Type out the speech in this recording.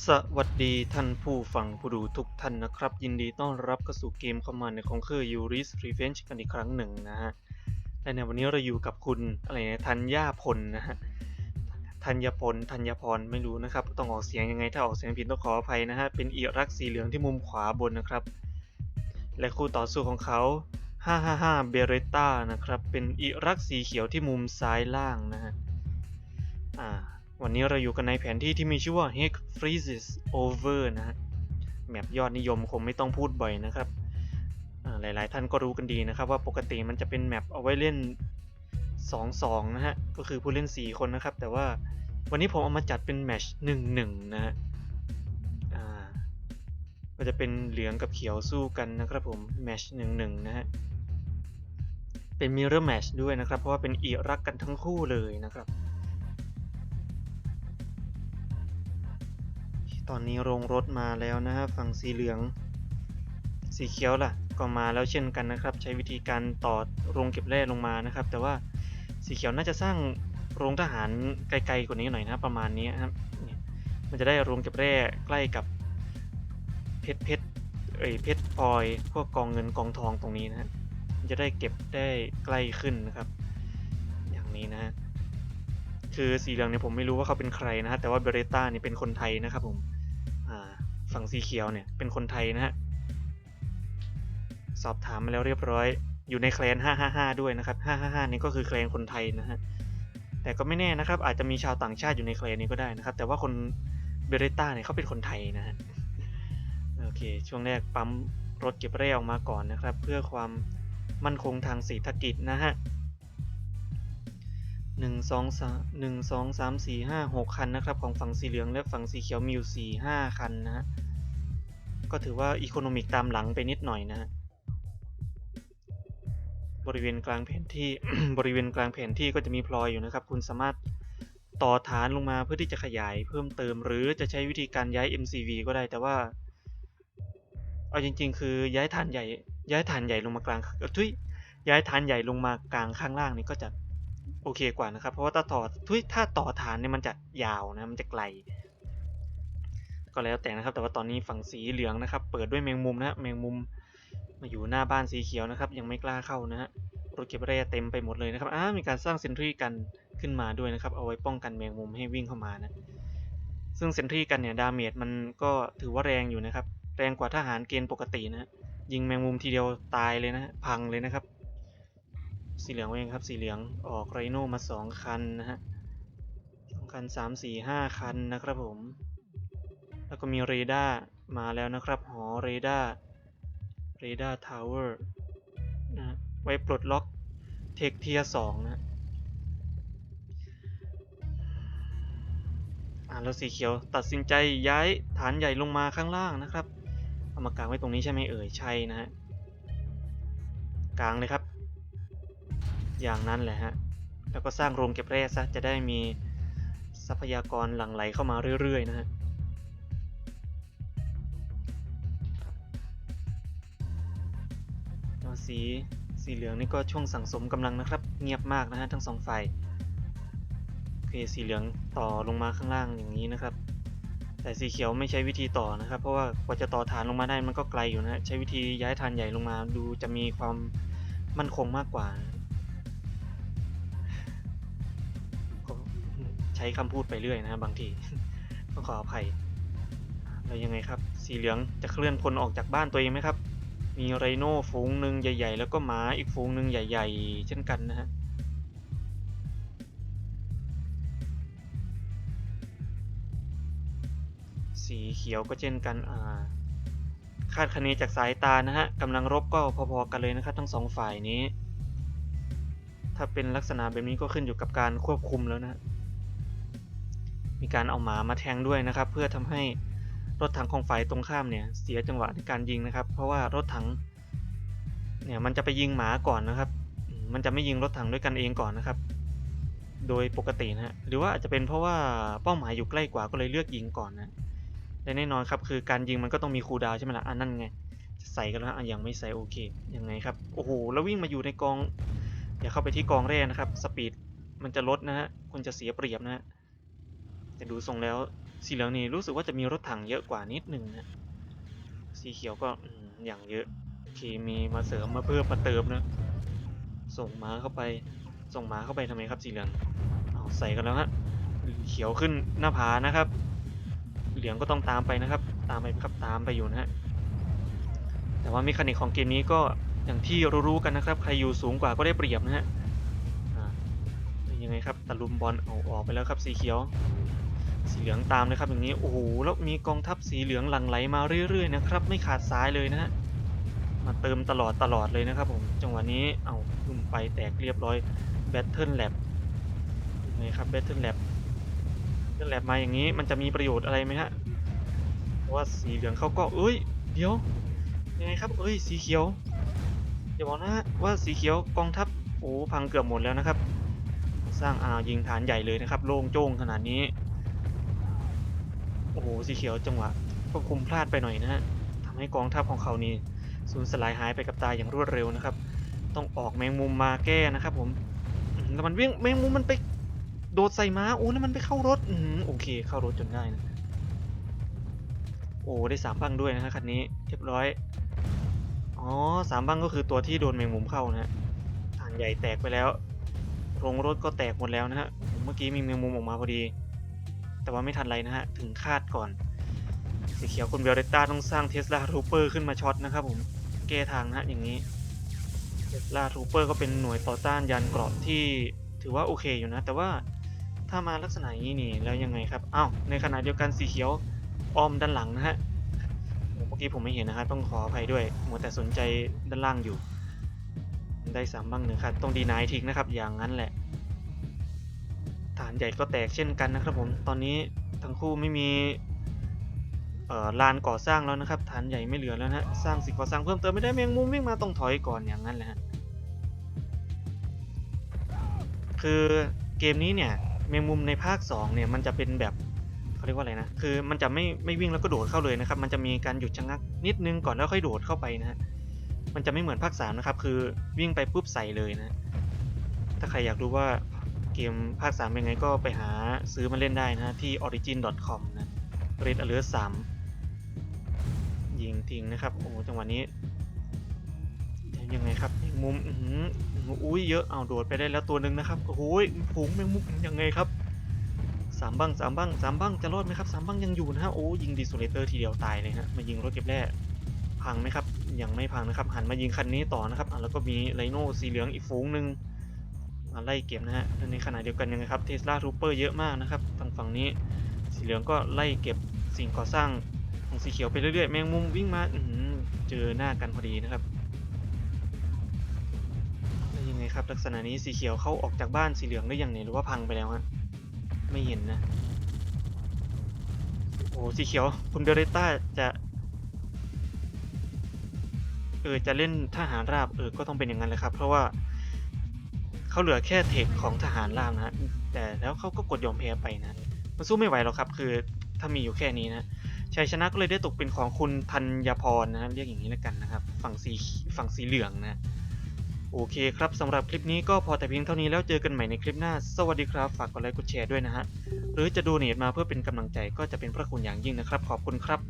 สวัสดีท่านผู้ฟังผู้ดูทุกท่านนะครับ ยินดีต้อนรับเข้าสู่เกมเข้ามาในของคือ Yuri's Revenge กันอีกครั้งหนึ่งนะฮะและในวันนี้เราอยู่กับคุณอะไรนะธัญญาพลนะฮะธัญญพลธัญพรไม่รู้นะครับต้องออกเสียงยังไงถ้าออกเสียงผิดต้องขออภัยนะฮะเป็นอีรักสีเหลืองที่มุมขวาบนนะครับ และคู่ต่อสู้ของเขา555เบเรต้านะครับเป็นอีรักสีเขียวที่มุมซ้ายล่างนะฮะอ่า วันนี้เราอยู่กันในแผนที่ที่มีชื่อว่า Heck Freezes Over นะฮะ แมปยอดนิยมคงไม่ต้องพูดบ่อยนะครับ หลายๆ ท่านก็รู้กันดีนะครับ ว่าปกติมันจะเป็นแมปเอาไว้เล่น 2-2 นะฮะ ก็คือผู้เล่น 4 คนนะครับ แต่ว่าวันนี้ผมเอามาจัดเป็นแมช1-1 นะฮะก็จะเป็นเหลืองกับเขียวสู้กันนะครับผมแมช1-1นะฮะเป็นมิเรอร์แมชด้วยนะครับ เพราะว่าเป็นอีรักกันทั้งคู่เลยนะครับ อนนี้โรงรถมาแล้วนะฮะฝั่งสีเหลือง สีเขียวล่ะ ก็มาแล้วเช่นกันนะครับ ใช้วิธีการต่อโรงเก็บแร่ลงมานะครับ แต่ว่าสีเขียวน่าจะสร้างโรงทหารไกลๆกว่านี้หน่อยนะประมาณนี้ครับมันจะได้โรงเก็บแร่ใกล้กับเพชรเพชรเอ้ยเพชรพลอยพวกกองเงินกองทองตรงนี้นะฮะจะได้เก็บได้ใกล้ขึ้นนะครับ อย่างนี้นะฮะคือสีเหลืองเนี่ยผมไม่รู้ว่าเขาเป็นใครนะฮะแต่ว่าเบเรต้าเนี่ยเป็นคนไทยนะครับผม ฝั่งสีเขียวเนี่ยเป็นคนไทยนะฮะ สอบถามมาแล้วเรียบร้อย อยู่ในแคลน 555 ด้วยนะครับ 555 นี่ก็คือแคลนคนไทยนะฮะ แต่ก็ไม่แน่นะครับ อาจจะมีชาวต่างชาติอยู่ในแคลนนี้ก็ได้นะครับ แต่ว่าคนเบเรต้าเนี่ยเขาเป็นคนไทยนะฮะ โอเค ช่วงแรกปั๊มรถเก็บแร่ออกมาก่อนนะครับ เพื่อความมั่นคงทางเศรษฐกิจนะฮะ หนึ่งสองสามหนึ่งสองสามสี่ห้าหกคันนะครับ ของฝั่งสีเหลืองและฝั่งสีเขียวมีอยู่สี่ห้าคันนะฮะ ก็ถือว่าอีโคโนมิกตามหลังไปนิดหน่อยนะฮะ บริเวณกลางแผนที่ บริเวณกลางแผนที่ก็จะมีพลอยอยู่นะครับ คุณสามารถต่อฐานลงมาเพื่อที่จะขยายเพิ่มเติม หรือจะใช้วิธีการย้าย MCV ก็ได้แต่ว่า เอาจริง ๆ คือย้ายฐานใหญ่ ย้ายฐานใหญ่ลงมากลางทุยย้ายฐานใหญ่ลงมากลางข้างล่างนี่ก็จะ โอเคกว่านะครับ เพราะว่าถ้าต่อทุยถ้าต่อฐานเนี่ยมันจะยาวนะมันจะไกล ก็แล้วแต่นะครับ แต่ว่าตอนนี้ฝั่งสีเหลืองนะครับ เปิดด้วยแมงมุมนะฮะแมงมุมมาอยู่หน้าบ้านสีเขียวนะครับ ยังไม่กล้าเข้านะฮะรถเก็บแร่เต็มไปหมดเลยนะครับอ้ามีการสร้างเซนทรีกันขึ้นมาด้วยนะครับ เอาไว้ป้องกันแมงมุมให้วิ่งเข้ามานะซึ่งเซนทรีกันเนี่ยดาเมจมันก็ถือว่าแรงอยู่นะครับ แรงกว่าทหารเกณฑ์ปกตินะยิงแมงมุมทีเดียวตายเลยนะพังเลยนะครับ สีเหลืองเองครับ สีเหลืองออกไรโน่มาสองคันนะฮะสองคันสามสี่ห้าคันนะครับผม แล้วก็มีเรดาร์มาแล้วนะครับ หอเรดาร์เรดาร์ทาวเวอร์นะไว้ปลดล็อกเทคเทียสองนะฮะอ่าแล้วสีเขียวตัดสินใจย้ายฐานใหญ่ลงมาข้างล่างนะครับเอามากางไว้ตรงนี้ใช่ไหมเอ่ยใช่นะฮะกลางเลยครับ อย่างนั้นแหละฮะ แล้วก็สร้างโรงเก็บแร่ซะจะได้มีทรัพยากรหลั่งไหลเข้ามาเรื่อย ๆ นะฮะแล้วสีสีเหลืองนี่ก็ช่วงสั่งสมกำลังนะครับ เงียบมากนะฮะทั้งสองฝ่ายโอเคสีเหลืองต่อลงมาข้างล่างอย่างนี้นะครับ แต่สีเขียวไม่ใช้วิธีต่อนะครับ เพราะว่ากว่าจะต่อฐานลงมาได้มันก็ไกลอยู่นะฮะใช้วิธีย้ายฐานใหญ่ลงมาดูจะมีความมั่นคงมากกว่า ช้คำพูดไปเรื่อยนะฮะบางทีต้องขออภัยแล้วยังไงครับ สีเหลืองจะเคลื่อนพลออกจากบ้านตัวเองไหมครับ มีไรโน่ฝูงหนึ่งใหญ่ ๆ แล้วก็หมาอีกฝูงหนึ่งใหญ่ ๆ เช่นกันนะฮะสีเขียวก็เช่นกันอ่าคาดคะเนจากสายตานะฮะกำลังรบก็พอๆกันเลยนะครับทั้งสองฝ่ายนี้ ถ้าเป็นลักษณะแบบนี้ก็ขึ้นอยู่กับการควบคุมแล้วนะ มีการเอาหมามาแทงด้วยนะครับ เพื่อทำให้รถถังของฝ่ายตรงข้ามเนี่ยเสียจังหวะในการยิงนะครับ เพราะว่ารถถังเนี่ยมันจะไปยิงหมาก่อนนะครับ มันจะไม่ยิงรถถังด้วยกันเองก่อนนะครับ โดยปกตินะฮะหรือว่าอาจจะเป็นเพราะว่าเป้าหมายอยู่ใกล้กว่าก็เลยเลือกยิงก่อนนะและแน่นอนครับคือการยิงมันก็ต้องมีคูดาวใช่ไหมล่ะอันนั่นไงจะใส่กันแล้วอะยังไม่ใส่โอเคยังไงครับโอ้โหแล้ววิ่งมาอยู่ในกองอย่าเข้าไปที่กองแร่นะครับ สปีดมันจะลดนะฮะคุณจะเสียเปรียบนะฮะ แต่ดูทรงแล้ว สีเหลืองนี่รู้สึกว่าจะมีรถถังเยอะกว่านิดนึงนะสีเขียวก็อย่างเยอะโอเคมีมาเสริมมาเพิ่มมาเติมนะส่งม้าเข้าไปส่งม้าเข้าไปทำไมครับสีเหลืองเอาใส่กันแล้วฮะเขียวขึ้นหน้าผานะครับ เหลืองก็ต้องตามไปนะครับ ตามไปครับตามไปอยู่นะฮะแต่ว่าเมคานิกของเกมนี้ก็อย่างที่รู้ๆกันนะครับ ใครอยู่สูงกว่าก็ได้เปรียบนะฮะยังไงครับตะลุมบอลเอาออกไปแล้วครับสีเขียว สีเหลืองตามเลยครับอย่างนี้โอ้โหแล้วมีกองทัพสีเหลืองหลั่งไหลมาเรื่อยๆนะครับไม่ขาดสายเลยนะฮะมาเติมตลอดตลอดเลยนะครับผมจังหวะนี้เอาลุ่มไปแตกเรียบร้อยแบทเทิลแลบยังไงครับแบทเทิลแลบแบทเทิลแลบมาอย่างนี้มันจะมีประโยชน์อะไรไหมฮะเพราะว่าสีเหลืองเขาก็เอ้ยเดี๋ยวยังไงครับเอ้ยสีเขียวอย่าบอกนะฮะว่าสีเขียวกองทัพโอ้พังเกือบหมดแล้วนะครับ สร้างอ่ายิงฐานใหญ่เลยนะครับ โล่งโจ้งขนาดนี้ โอ้โหสีเขียวจังหวะควบคุมพลาดไปหน่อยนะฮะทำให้กองทัพของเขานี่สูญสลายหายไปกับตาอย่างรวดเร็วนะครับ ต้องออกแมงมุมมาแก้นะครับผมอืมแล้วมันวิ่งแมงมุมมันไปโดดใส่ม้าโอ้แล้วมันไปเข้ารถอืมโอเค เข้ารถจนได้นะโอ้ได้สามบังด้วยนะฮะคันนี้เรียบร้อยอ๋อสามบังก็คือตัวที่โดนแมงมุมเข้านะฮะฐานใหญ่แตกไปแล้วโรงรถก็แตกหมดแล้วนะฮะเมื่อกี้มีแมงมุมออกมาพอดี แต่ว่าไม่ทันไรนะฮะ ถึงคาดก่อน สีเขียวคุณเบลเรต้าต้องสร้างเทสลาทูเปอร์ขึ้นมาช็อตนะครับผมแก้ทางนะฮะอย่างนี้เทสลาทูเปอร์ก็เป็นหน่วยต่อต้านยานเกราะที่ถือว่าโอเคอยู่นะ แต่ว่าถ้ามาลักษณะอย่างนี้นี่แล้วยังไงครับอ้าวในขณะเดียวกันสีเขียวอ้อมด้านหลังนะฮะโอ้เมื่อกี้ผมไม่เห็นนะฮะต้องขออภัยด้วยมัวแต่สนใจด้านล่างอยู่ ได้สามบ้างหนึ่งครับต้องดีนายทิ้งนะครับ อย่างนั้นแหละ ฐานใหญ่ก็แตกเช่นกันนะครับผมตอนนี้ทั้งคู่ไม่มีลานก่อสร้างแล้วนะครับฐานใหญ่ไม่เหลือแล้วนะฮะสร้างสิ่งก่อสร้างเพิ่มเติมไม่ได้แมงมุมวิ่งมาต้องถอยก่อนอย่างนั้นแหละฮะคือเกมนี้เนี่ยแมงมุมในภาค2เนี่ยมันจะเป็นแบบเขาเรียกว่าอะไรนะคือมันจะไม่ไม่วิ่งแล้วก็โดดเข้าเลยนะครับ มันจะมีการหยุดชะงักนิดนึงก่อนแล้วค่อยโดดเข้าไปนะฮะมันจะไม่เหมือนภาค3นะครับคือวิ่งไปปุ๊บใส่เลยนะถ้าใครอยากรู้ว่า เกมภาค 3 เป็นไงก็ไปหาซื้อมาเล่นได้นะที่ origin.com นะ Red Alert 3 ยิงทิ้งนะครับ โอ้จังหวะนี้ยังไงครับแมงมุมอุ้ยเยอะเอาโดดไปได้แล้วตัวหนึ่งนะครับโอ้โหฝูงแมงมุมยังไงครับสามบังสามบังสามบังจะรอดไหมครับสามบังยังอยู่นะฮะโอ้ยิงดีสูเลเตอร์ทีเดียวตายเลยฮะมายิงรถเก็บแร่พังไหมครับยังไม่พังนะครับ หันมายิงคันนี้ต่อนะครับอะแล้วก็มีไลโน่สีเหลืองอีกฝูงหนึ่ง มาไล่เก็บนะฮะและในขณะเดียวกันยังไงครับเทสลาทูเปอร์เยอะมากนะครับทางฝั่งนี้ สีเหลืองก็ไล่เก็บสิ่งก่อสร้างของสีเขียวไปเรื่อยๆ แมงมุมวิ่งมาอื้ออเจอหน้ากันพอดีนะครับแล้วยังไงครับลักษณะนี้สีเขียวเข้าออกจากบ้านสีเหลืองได้ยังเนี่ยหรือว่าพังไปแล้วฮะไม่เห็นนะโอ้สีเขียวคุณเบเรต้าจะเออจะเล่นทหารราบเออก็ต้องเป็นอย่างนั้นแหละครับ เพราะว่า เขาเหลือแค่เทคของทหารราบนะฮะแต่แล้วเขาก็กดยอมแพ้ไปนะ มันสู้ไม่ไหวหรอกครับ คือถ้ามีอยู่แค่นี้นะชัยชนะก็เลยได้ตกเป็นของคุณธัญพรนะเรียกอย่างนี้แล้วกันนะครับ ฝั่งสีฝั่งสีเหลืองนะโอเคครับสำหรับคลิปนี้ก็พอแต่เพียงเท่านี้แล้วเจอกันใหม่ในคลิปหน้า สวัสดีครับ ฝากกดไลค์กดแชร์ด้วยนะฮะ หรือจะดูเนตมาเพื่อเป็นกำลังใจก็จะเป็นพระคุณอย่างยิ่งนะครับ ขอบคุณครับ